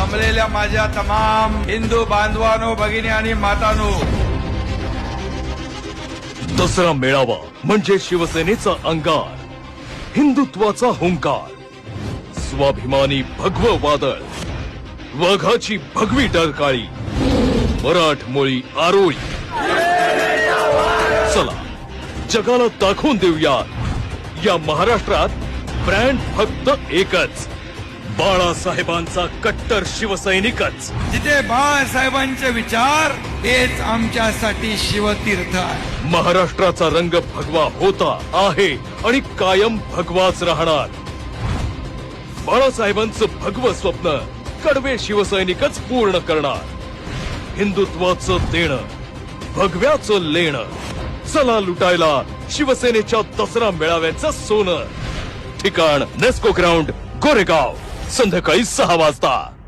जमलेल्या माझ्या तमाम हिंदू बांधवानो भगिनी आणि मातानो. दसरा मेळावा म्हणजे शिवसेनेचा अंगार हिंदुत्वाचा हुंकार स्वाभिमानी भगव वादळ वाघाची भगवी डरकाळी मराठमोळी आरोळी. चला जगाला दाखवून देऊया या महाराष्ट्रात ब्रँड फक्त एकच. बाळासाहेबांचा कट्टर शिवसैनिकच. जिथे बाळासाहेबांचे विचार तेच आमच्यासाठी शिवतीर्थ आहे. महाराष्ट्राचा रंग भगवा होता आहे आणि कायम भगवाच राहणार. बाळासाहेबांचं भगव स्वप्न कडवे शिवसैनिकच पूर्ण करणार. हिंदुत्वाचं देणं भगव्याचं लेणं. चला लुटायला शिवसेनेच्या दसरा मेळाव्याचं सोनं. ठिकाण नेस्को ग्राउंड गोरेगाव. संध्याकाळी सहा वाजता.